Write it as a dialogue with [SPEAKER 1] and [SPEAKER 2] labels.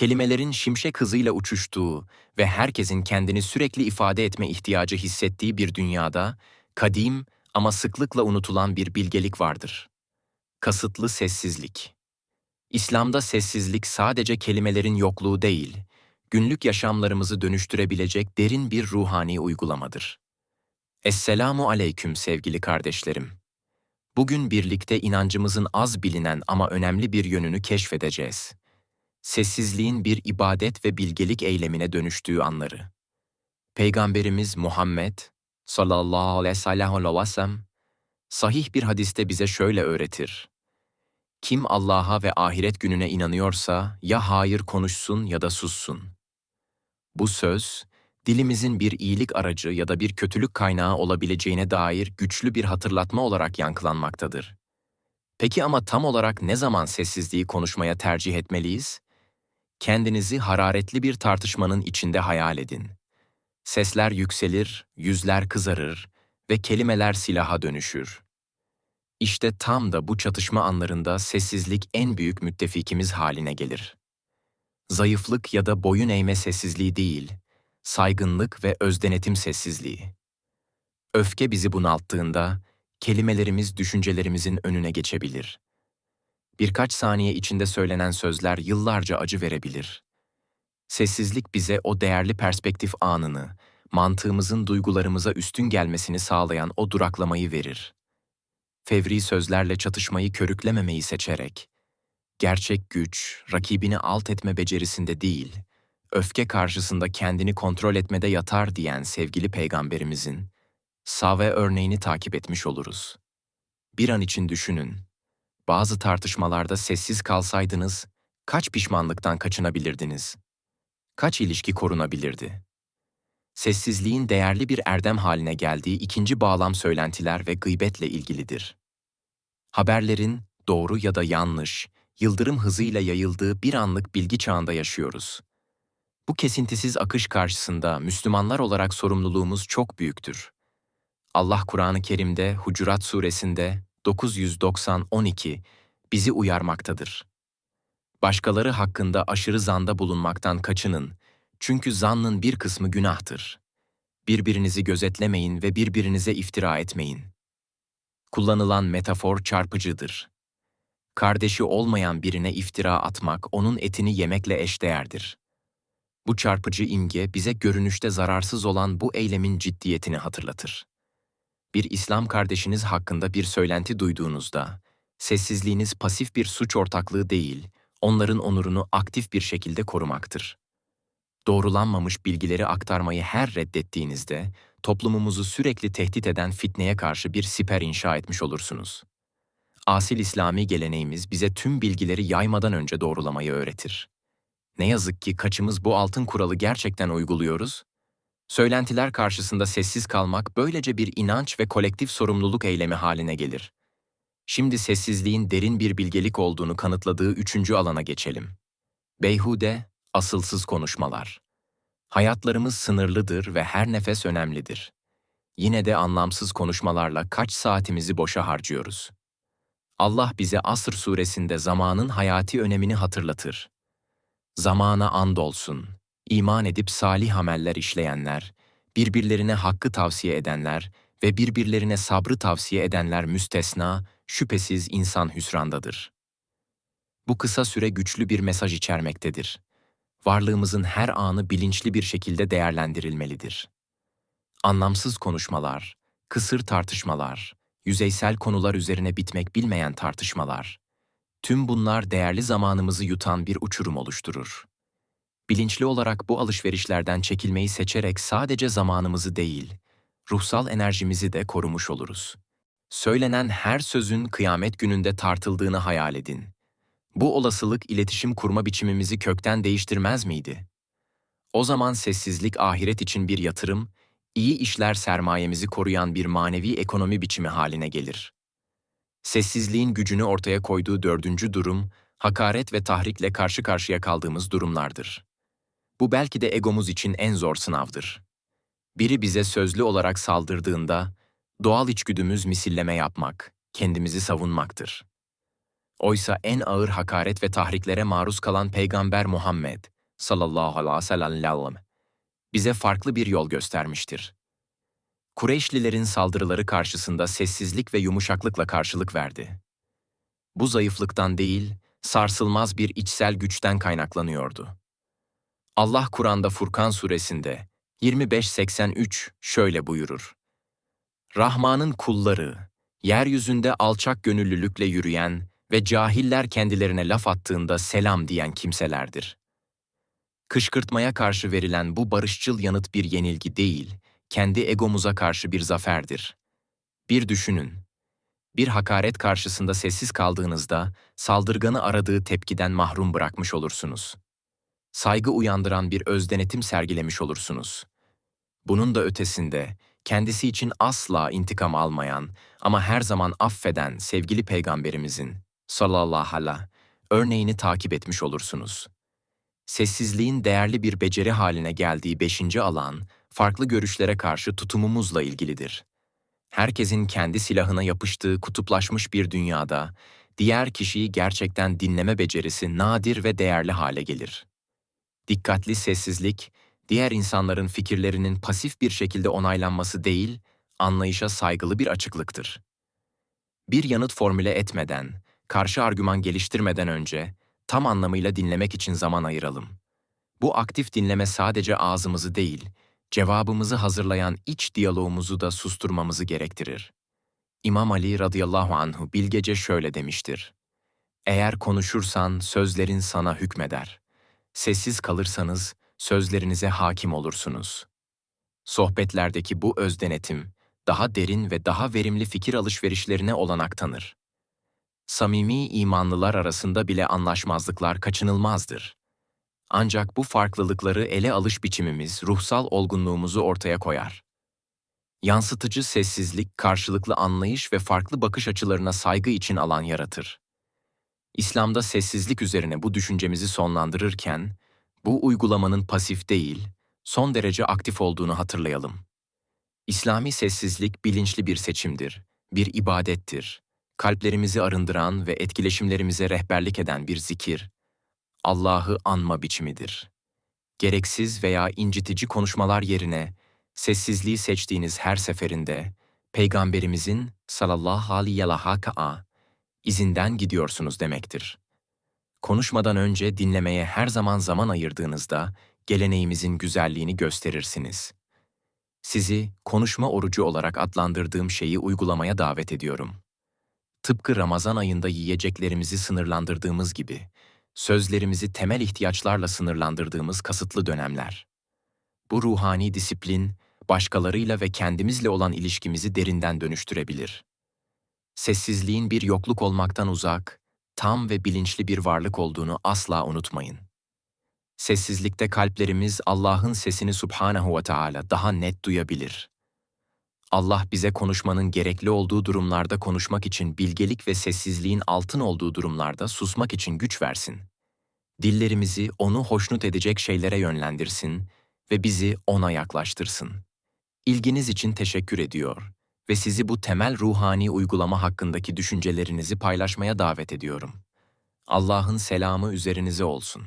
[SPEAKER 1] kelimelerin şimşek hızıyla uçuştuğu ve herkesin kendini sürekli ifade etme ihtiyacı hissettiği bir dünyada, kadim ama sıklıkla unutulan bir bilgelik vardır. Kasıtlı sessizlik. İslam'da sessizlik sadece kelimelerin yokluğu değil, günlük yaşamlarımızı dönüştürebilecek derin bir ruhani uygulamadır. Esselamu aleyküm sevgili kardeşlerim. Bugün birlikte inancımızın az bilinen ama önemli bir yönünü keşfedeceğiz. Sessizliğin bir ibadet ve bilgelik eylemine dönüştüğü anları. Peygamberimiz Muhammed sallallahu aleyhi ve sellem sahih bir hadiste bize şöyle öğretir. Kim Allah'a ve ahiret gününe inanıyorsa ya hayır konuşsun ya da sussun. Bu söz, dilimizin bir iyilik aracı ya da bir kötülük kaynağı olabileceğine dair güçlü bir hatırlatma olarak yankılanmaktadır. Peki ama tam olarak ne zaman sessizliği konuşmaya tercih etmeliyiz? Kendinizi hararetli bir tartışmanın içinde hayal edin. Sesler yükselir, yüzler kızarır ve kelimeler silaha dönüşür. İşte tam da bu çatışma anlarında sessizlik en büyük müttefikimiz haline gelir. Zayıflık ya da boyun eğme sessizliği değil, saygınlık ve özdenetim sessizliği. Öfke bizi bunalttığında, kelimelerimiz düşüncelerimizin önüne geçebilir. Birkaç saniye içinde söylenen sözler yıllarca acı verebilir. Sessizlik bize o değerli perspektif anını, mantığımızın duygularımıza üstün gelmesini sağlayan o duraklamayı verir. Fevri sözlerle çatışmayı körüklememeyi seçerek, gerçek güç, rakibini alt etme becerisinde değil, öfke karşısında kendini kontrol etmede yatar diyen sevgili peygamberimizin, Save örneğini takip etmiş oluruz. Bir an için düşünün, bazı tartışmalarda sessiz kalsaydınız, kaç pişmanlıktan kaçınabilirdiniz? Kaç ilişki korunabilirdi? Sessizliğin değerli bir erdem haline geldiği ikinci bağlam söylentiler ve gıybetle ilgilidir. Haberlerin, doğru ya da yanlış, yıldırım hızıyla yayıldığı bir anlık bilgi çağında yaşıyoruz. Bu kesintisiz akış karşısında Müslümanlar olarak sorumluluğumuz çok büyüktür. Allah Kur'an-ı Kerim'de Hucurat suresinde 990-12 bizi uyarmaktadır. Başkaları hakkında aşırı zanda bulunmaktan kaçının, çünkü zannın bir kısmı günahtır. Birbirinizi gözetlemeyin ve birbirinize iftira etmeyin. Kullanılan metafor çarpıcıdır. Kardeşi olmayan birine iftira atmak onun etini yemekle eşdeğerdir. Bu çarpıcı imge bize görünüşte zararsız olan bu eylemin ciddiyetini hatırlatır. Bir İslam kardeşiniz hakkında bir söylenti duyduğunuzda, sessizliğiniz pasif bir suç ortaklığı değil, onların onurunu aktif bir şekilde korumaktır. Doğrulanmamış bilgileri aktarmayı her reddettiğinizde, toplumumuzu sürekli tehdit eden fitneye karşı bir siper inşa etmiş olursunuz. Asil İslami geleneğimiz bize tüm bilgileri yaymadan önce doğrulamayı öğretir. Ne yazık ki kaçımız bu altın kuralı gerçekten uyguluyoruz? Söylentiler karşısında sessiz kalmak böylece bir inanç ve kolektif sorumluluk eylemi haline gelir. Şimdi sessizliğin derin bir bilgelik olduğunu kanıtladığı üçüncü alana geçelim. Beyhude, asılsız konuşmalar. Hayatlarımız sınırlıdır ve her nefes önemlidir. Yine de anlamsız konuşmalarla kaç saatimizi boşa harcıyoruz. Allah bize Asr suresinde zamanın hayati önemini hatırlatır. Zamana andolsun, iman edip salih ameller işleyenler, birbirlerine hakkı tavsiye edenler ve birbirlerine sabrı tavsiye edenler müstesna, şüphesiz insan hüsrandadır. Bu kısa süre güçlü bir mesaj içermektedir. Varlığımızın her anı bilinçli bir şekilde değerlendirilmelidir. Anlamsız konuşmalar, kısır tartışmalar, yüzeysel konular üzerine bitmek bilmeyen tartışmalar, tüm bunlar değerli zamanımızı yutan bir uçurum oluşturur. Bilinçli olarak bu alışverişlerden çekilmeyi seçerek sadece zamanımızı değil, ruhsal enerjimizi de korumuş oluruz. Söylenen her sözün kıyamet gününde tartıldığını hayal edin. Bu olasılık iletişim kurma biçimimizi kökten değiştirmez miydi? O zaman sessizlik ahiret için bir yatırım, iyi işler sermayemizi koruyan bir manevi ekonomi biçimi haline gelir. Sessizliğin gücünü ortaya koyduğu dördüncü durum, hakaret ve tahrikle karşı karşıya kaldığımız durumlardır. Bu belki de egomuz için en zor sınavdır. Biri bize sözlü olarak saldırdığında, doğal içgüdümüz misilleme yapmak, kendimizi savunmaktır. Oysa en ağır hakaret ve tahriklere maruz kalan Peygamber Muhammed sallallahu aleyhi ve sellem bize farklı bir yol göstermiştir. Kureyşlilerin saldırıları karşısında sessizlik ve yumuşaklıkla karşılık verdi. Bu zayıflıktan değil, sarsılmaz bir içsel güçten kaynaklanıyordu. Allah Kur'an'da Furkan suresinde 25-83 şöyle buyurur. Rahman'ın kulları, yeryüzünde alçak gönüllülükle yürüyen ve cahiller kendilerine laf attığında selam diyen kimselerdir. Kışkırtmaya karşı verilen bu barışçıl yanıt bir yenilgi değil, kendi egomuza karşı bir zaferdir. Bir düşünün. Bir hakaret karşısında sessiz kaldığınızda saldırganı aradığı tepkiden mahrum bırakmış olursunuz. Saygı uyandıran bir özdenetim sergilemiş olursunuz. Bunun da ötesinde kendisi için asla intikam almayan ama her zaman affeden sevgili peygamberimizin sallallahu aleyhi örneğini takip etmiş olursunuz. Sessizliğin değerli bir beceri haline geldiği beşinci alan, farklı görüşlere karşı tutumumuzla ilgilidir. Herkesin kendi silahına yapıştığı kutuplaşmış bir dünyada, diğer kişiyi gerçekten dinleme becerisi nadir ve değerli hale gelir. Dikkatli sessizlik, diğer insanların fikirlerinin pasif bir şekilde onaylanması değil, anlayışa saygılı bir açıklıktır. Bir yanıt formüle etmeden, karşı argüman geliştirmeden önce, tam anlamıyla dinlemek için zaman ayıralım. Bu aktif dinleme sadece ağzımızı değil, cevabımızı hazırlayan iç diyalogumuzu da susturmamızı gerektirir. İmam Ali radıyallahu anhu bilgece şöyle demiştir. Eğer konuşursan sözlerin sana hükmeder. Sessiz kalırsanız sözlerinize hakim olursunuz. Sohbetlerdeki bu özdenetim, daha derin ve daha verimli fikir alışverişlerine olanak tanır. Samimi imanlılar arasında bile anlaşmazlıklar kaçınılmazdır. Ancak bu farklılıkları ele alış biçimimiz ruhsal olgunluğumuzu ortaya koyar. Yansıtıcı sessizlik, karşılıklı anlayış ve farklı bakış açılarına saygı için alan yaratır. İslam'da sessizlik üzerine bu düşüncemizi sonlandırırken, bu uygulamanın pasif değil, son derece aktif olduğunu hatırlayalım. İslami sessizlik bilinçli bir seçimdir, bir ibadettir, kalplerimizi arındıran ve etkileşimlerimize rehberlik eden bir zikir, Allah'ı anma biçimidir. Gereksiz veya incitici konuşmalar yerine sessizliği seçtiğiniz her seferinde Peygamberimizin sallallahu aleyhi ve izinden gidiyorsunuz demektir. Konuşmadan önce dinlemeye her zaman zaman ayırdığınızda geleneğimizin güzelliğini gösterirsiniz. Sizi konuşma orucu olarak adlandırdığım şeyi uygulamaya davet ediyorum. Tıpkı Ramazan ayında yiyeceklerimizi sınırlandırdığımız gibi, sözlerimizi temel ihtiyaçlarla sınırlandırdığımız kasıtlı dönemler. Bu ruhani disiplin, başkalarıyla ve kendimizle olan ilişkimizi derinden dönüştürebilir. Sessizliğin bir yokluk olmaktan uzak, tam ve bilinçli bir varlık olduğunu asla unutmayın. Sessizlikte kalplerimiz Allah'ın sesini Subhanahu ve Teala daha net duyabilir. Allah bize konuşmanın gerekli olduğu durumlarda konuşmak için bilgelik ve sessizliğin altın olduğu durumlarda susmak için güç versin. Dillerimizi onu hoşnut edecek şeylere yönlendirsin ve bizi ona yaklaştırsın. İlginiz için teşekkür ediyor ve sizi bu temel ruhani uygulama hakkındaki düşüncelerinizi paylaşmaya davet ediyorum. Allah'ın selamı üzerinize olsun.